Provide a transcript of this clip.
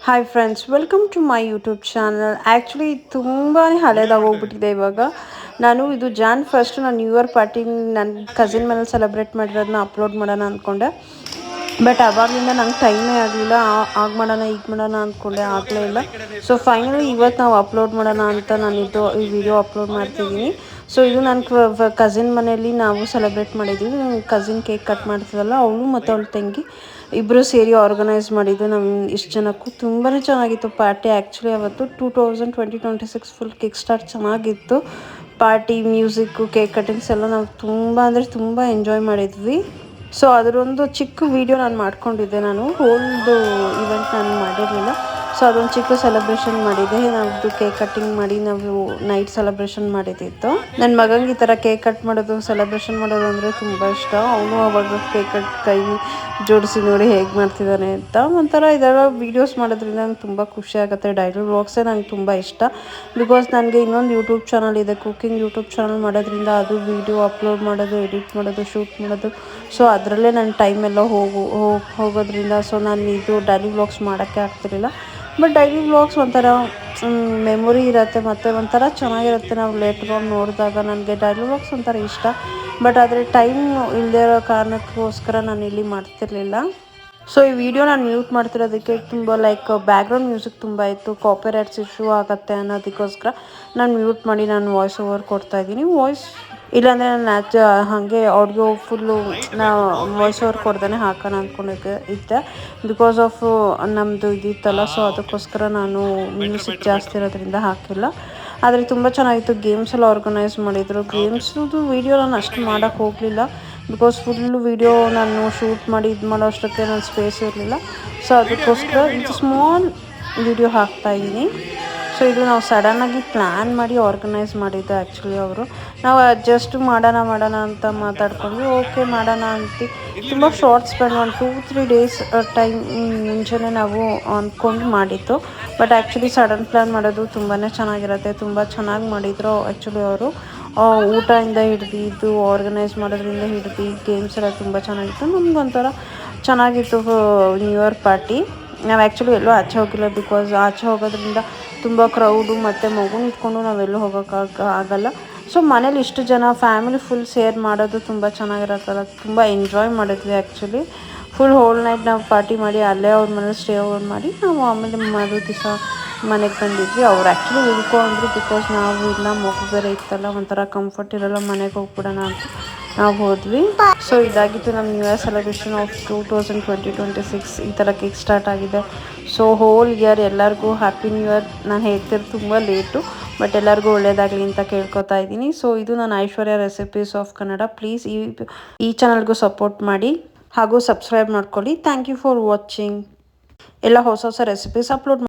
Hi friends welcome to my YouTube channel actually ತುಂಬಾ ಹಳೇದಾಗೋಗ್ಬಿಟ್ಟಿದೆ ಇವಾಗ. ನಾನು ಇದು ಜಾನ್ ಫಸ್ಟ್ ನಾನು ನ್ಯೂ ಇಯರ್ ಪಾರ್ಟಿ ನನ್ನ ಕಸಿನ್ ಮನೇಲಿ ಸೆಲೆಬ್ರೇಟ್ ಮಾಡಿರೋದನ್ನ ಅಪ್ಲೋಡ್ ಮಾಡೋಣ ಅಂದ್ಕೊಂಡೆ ಬಟ್ ಅವಾಗಲಿಂದ ನಂಗೆ ಟೈಮೇ ಆಗಲಿಲ್ಲ. ಆಗ ಮಾಡೋಣ, ಈಗ ಮಾಡೋಣ ಅಂದ್ಕೊಂಡೆ ಆಗಲೇ ಇಲ್ಲ. ಸೊ ಫೈನಲಿ ಇವತ್ತು ನಾವು ಅಪ್ಲೋಡ್ ಮಾಡೋಣ ಅಂತ ನಾನು ಇದು, ಈ ವಿಡಿಯೋ ಅಪ್ಲೋಡ್ ಮಾಡ್ತಿದ್ದೀನಿ. ಸೊ ಇದು ನನ್ನ ಕಸಿನ್ ಮನೆಯಲ್ಲಿ ನಾವು ಸೆಲೆಬ್ರೇಟ್ ಮಾಡಿದ್ದೀವಿ ಕಸಿನ್ ಕೇಕ್ ಕಟ್ ಮಾಡ್ತಿದ್ದಲ್ಲ, ಅವಳು ಮತ್ತು ಅವಳ ತಂಗಿ. ಇಬ್ಬರು ಸೇರಿ ಆರ್ಗನೈಸ್ ಮಾಡಿದ್ದು ನಮ್ಮ ಇಷ್ಟು ಜನಕ್ಕೂ ತುಂಬಾ ಚೆನ್ನಾಗಿತ್ತು. ಪಾರ್ಟಿ ಆ್ಯಕ್ಚುಲಿ ಅವತ್ತು two thousand twenty twenty six full kick start ಚೆನ್ನಾಗಿತ್ತು. ಪಾರ್ಟಿ ಮ್ಯೂಸಿಕ್ಕು ಕೇಕ್ ಕಟಿಂಗ್ಸ್ ಎಲ್ಲ ನಾವು ತುಂಬ ಅಂದರೆ ತುಂಬ ಎಂಜಾಯ್ ಮಾಡಿದ್ವಿ. ಸೊ ಅದರೊಂದು ಚಿಕ್ಕ ವೀಡಿಯೋ ನಾನು ಮಾಡ್ಕೊಂಡಿದ್ದೆ ನಾನು. ಓಲ್ಡ್ ಇವೆಂಟ್ ನಾನು ಮಾಡಿರಲಿಲ್ಲ. ಸೊ ಅದೊಂದು ಚಿಕ್ಕ ಸೆಲೆಬ್ರೇಷನ್ ಮಾಡಿದೆ. ನಾವು ಕೇಕ್ ಕಟ್ಟಿಂಗ್ ಮಾಡಿ ನಾವು ನೈಟ್ ಸೆಲೆಬ್ರೇಷನ್ ಮಾಡಿದ್ದಿತ್ತು ನನ್ನ ಮಗಂಗೆ ಈ ಥರ ಕೇಕ್ ಕಟ್ ಮಾಡೋದು ಸೆಲೆಬ್ರೇಷನ್ ಮಾಡೋದು ಅಂದರೆ ತುಂಬ ಇಷ್ಟ. ಅವನು ಅವಾಗ ಕೇಕ್ ಕಟ್ ಕೈ ಜೋಡಿಸಿ ನೋಡಿ ಹೇಗೆ ಮಾಡ್ತಿದ್ದಾನೆ ಅಂತ ಒಂಥರ ಇದೆಲ್ಲ ವೀಡಿಯೋಸ್ ಮಾಡೋದ್ರಿಂದ ನಂಗೆ ತುಂಬ ಖುಷಿ ಆಗುತ್ತೆ. ಡೈಲಿ ವ್ಲಾಗ್ಸೇ ನಂಗೆ ತುಂಬ ಇಷ್ಟ. ಬಿಕಾಸ್ ನನಗೆ ಇನ್ನೊಂದು ಯೂಟ್ಯೂಬ್ ಚಾನಲ್ ಇದೆ. ಕುಕಿಂಗ್ ಯೂಟ್ಯೂಬ್ ಚಾನಲ್ ಮಾಡೋದ್ರಿಂದ ಅದು ವೀಡಿಯೋ ಅಪ್ಲೋಡ್ ಮಾಡೋದು ಎಡಿಟ್ ಮಾಡೋದು ಶೂಟ್ ಮಾಡೋದು. ಸೊ ಅದರಲ್ಲೇ ನನ್ನ ಟೈಮೆಲ್ಲ ಹೋಗು ಹೋಗೋದ್ರಿಂದ. ಸೊ ನಾನು ಇದು ಡೈಲಿ ವ್ಲಾಗ್ಸ್ ಮಾಡೋಕ್ಕೆ ಆಗ್ತಿರಲಿಲ್ಲ. ಬಟ್ ಡೈಲಿ ವ್ಲಾಗ್ಸ್ ಒಂಥರ ಮೆಮೊರಿ ಇರುತ್ತೆ ಮತ್ತು ಒಂಥರ ಚೆನ್ನಾಗಿರುತ್ತೆ ನಾವು ಲೇಟ್ ಆನ್ ನೋಡಿದಾಗ ನನಗೆ ಡೈಲಿ ವ್ಲಾಗ್ಸ್ ಒಂಥರ ಇಷ್ಟ. ಬಟ್ ಆದರೆ ಟೈಮ್ ಇಲ್ಲದೆ ಇರೋ ಕಾರಣಕ್ಕೋಸ್ಕರ ನಾನು ಇಲ್ಲಿ ಮಾಡ್ತಿರ್ಲಿಲ್ಲ. ಸೊ ಈ ವಿಡಿಯೋ ನಾನು ಮ್ಯೂಟ್ ಮಾಡ್ತಿರೋದಕ್ಕೆ ತುಂಬ ಲೈಕ್ ಬ್ಯಾಕ್ಗ್ರೌಂಡ್ ಮ್ಯೂಸಿಕ್ ತುಂಬ ಇತ್ತು ಕಾಪಿರೈಟ್ಸ್ ಇಶ್ಯೂ ಆಗುತ್ತೆ ಅನ್ನೋದಕ್ಕೋಸ್ಕರ ನಾನು ಮ್ಯೂಟ್ ಮಾಡಿ ನಾನು ವಾಯ್ಸ್ ಓವರ್ ಕೊಡ್ತಾ ಇದ್ದೀನಿ. ವಾಯ್ಸ್ ಇಲ್ಲಾಂದರೆ ನಾನು ನ್ಯಾಚ ಹಾಗೆ ಆಡಿಯೋ ಫುಲ್ಲು ನಾ ವಾಯ್ಸ್ ಓವರ್ ಕೊಡ್ದೇ ಹಾಕೋಣ ಅಂದ್ಕೊಂಡಿದ್ದೆ ಇದ್ದೆ. ಬಿಕಾಸ್ ಆಫ್ ನಮ್ಮದು ಇದಿತ್ತಲ್ಲ ಸೊ ಅದಕ್ಕೋಸ್ಕರ ನಾನು ಮ್ಯೂಸಿಕ್ ಜಾಸ್ತಿ ಇರೋದ್ರಿಂದ ಹಾಕಿಲ್ಲ. ಆದರೆ ತುಂಬ ಚೆನ್ನಾಗಿತ್ತು ಗೇಮ್ಸ್ ಎಲ್ಲ ಆರ್ಗನೈಸ್ ಮಾಡಿದರು. ಗೇಮ್ಸ್ದು ವೀಡಿಯೋ ನಾನು ಅಷ್ಟು ಮಾಡೋಕ್ಕೆ ಹೋಗಲಿಲ್ಲ. ಬಿಕಾಸ್ ಫುಲ್ಲು ವೀಡಿಯೋ ನಾನು ಶೂಟ್ ಮಾಡಿ ಇದು ಮಾಡೋ ನನ್ನ ಸ್ಪೇಸ್ ಇರಲಿಲ್ಲ. ಸೊ ಅದಕ್ಕೋಸ್ಕರ ಇದು ಸ್ಮಾಲ್ ವಿಡಿಯೋ ಹಾಕ್ತಾಯಿದ್ದೀನಿ ಸೊ ಇದು ನಾವು ಸಡನ್ನಾಗಿ ಪ್ಲ್ಯಾನ್ ಮಾಡಿ ಆರ್ಗನೈಸ್ ಮಾಡಿದ್ದು ಆ್ಯಕ್ಚುಲಿ ಅವರು. ನಾವು ಅಡ್ಜಸ್ಟ್ ಮಾಡೋಣ ಮಾಡೋಣ ಅಂತ ಮಾತಾಡ್ಕೊಂಡ್ವಿ ಓಕೆ ಮಾಡೋಣ ಅಂತ. ತುಂಬ ಶಾರ್ಟ್ ಸ್ಪೆಂಡ್ ಒಂದು ಟೂ ತ್ರೀ ಡೇಸ್ ಟೈಮ್ ಮುಂಚೆನೇ ನಾವು ಅಂದ್ಕೊಂಡು ಮಾಡಿತ್ತು ಬಟ್ ಆ್ಯಕ್ಚುಲಿ ಸಡನ್ ಪ್ಲ್ಯಾನ್ ಮಾಡೋದು ತುಂಬಾ ಚೆನ್ನಾಗಿರುತ್ತೆ. ತುಂಬ ಚೆನ್ನಾಗಿ ಮಾಡಿದ್ರು ಆ್ಯಕ್ಚುಲಿ ಅವರು. ಊಟದಿಂದ ಹಿಡ್ದು ಇದು ಆರ್ಗನೈಸ್ ಮಾಡೋದ್ರಿಂದ ಹಿಡ್ದು ಗೇಮ್ಸ್ ಎಲ್ಲ ತುಂಬ ಚೆನ್ನಾಗಿತ್ತು. ನಮ್ಗೊಂಥರ ಚೆನ್ನಾಗಿತ್ತು ನ್ಯೂ ಇಯರ್ ಪಾರ್ಟಿ ನಾವು ಆ್ಯಕ್ಚುಲಿ ಎಲ್ಲೂ ಆಚೆ ಹೋಗಿಲ್ಲ ಬಿಕಾಸ್ ಆಚೆ ಹೋಗೋದ್ರಿಂದ ತುಂಬ ಕ್ರೌಡು ಮತ್ತು ಮಗು ಇಟ್ಕೊಂಡು ನಾವೆಲ್ಲೂ ಹೋಗೋಕ್ಕಾಗ ಆಗಲ್ಲ. ಸೊ ಮನೇಲಿ ಇಷ್ಟು ಜನ ಫ್ಯಾಮಿಲಿ ಫುಲ್ ಸೇರ್ ಮಾಡೋದು ತುಂಬ ಚೆನ್ನಾಗಿರತ್ತಲ್ಲ. ತುಂಬ ಎಂಜಾಯ್ ಮಾಡಿದ್ವಿ ಆ್ಯಕ್ಚುಲಿ ಫುಲ್ ಹೋಲ್ ನೈಟ್ ನಾವು ಪಾರ್ಟಿ ಮಾಡಿ, ಅಲ್ಲೇ ಅವ್ರ ಮನೇಲಿ ಸ್ಟೇ ಓವರ್ ಮಾಡಿ, ನಾವು ಆಮೇಲೆ ಮರು ದಿವಸ ಮನೆಗೆ ಬಂದಿದ್ವಿ. ಅವ್ರು ಆ್ಯಕ್ಚುಲಿ ಉಳ್ಕೊಂಡ್ರು ಬಿಕಾಸ್ ನಾವು ಇಲ್ಲ, ಮಗು ಬೇರೆ ಇತ್ತಲ್ಲ, ಒಂಥರ ಕಂಫರ್ಟ್ ಇರೋಲ್ಲ ಮನೆಗೆ ಹೋಗ್ಬಿಡೋಣ ಅಂತ. ನಾವು ಹೋದ್ವಿ. ಸೊ ಇದಾಗಿತ್ತು ನಮ್ಮ new year celebration of two thousand twenty twenty six ಈ ಥರ ಕೇಕ್ ಸ್ಟಾರ್ಟ್ ಆಗಿದೆ. ಸೊ ಹೋಲ್ ಇಯರ್ ಎಲ್ಲರಿಗೂ ಹ್ಯಾಪಿ ನ್ಯೂ ಇಯರ್ ನಾನು ಹೇಳ್ತಿರೋದು ತುಂಬ ಲೇಟು ಬಟ್ ಎಲ್ಲರಿಗೂ ಒಳ್ಳೇದಾಗಲಿ ಅಂತ ಕೇಳ್ಕೊತಾ ಇದ್ದೀನಿ. ಸೊ ಇದು ನಾನು Aishwarya recipes of Kannada please ಈ ಈ ಚಾನಲ್ಗೂ ಸಪೋರ್ಟ್ ಮಾಡಿ ಹಾಗೂ ಸಬ್ಸ್ಕ್ರೈಬ್ ಮಾಡ್ಕೊಳ್ಳಿ. ಥ್ಯಾಂಕ್ ಯು ಫಾರ್ ವಾಚಿಂಗ್ ಎಲ್ಲ ಹೊಸ ಹೊಸ ರೆಸಿಪೀಸ್ ಅಪ್ಲೋಡ್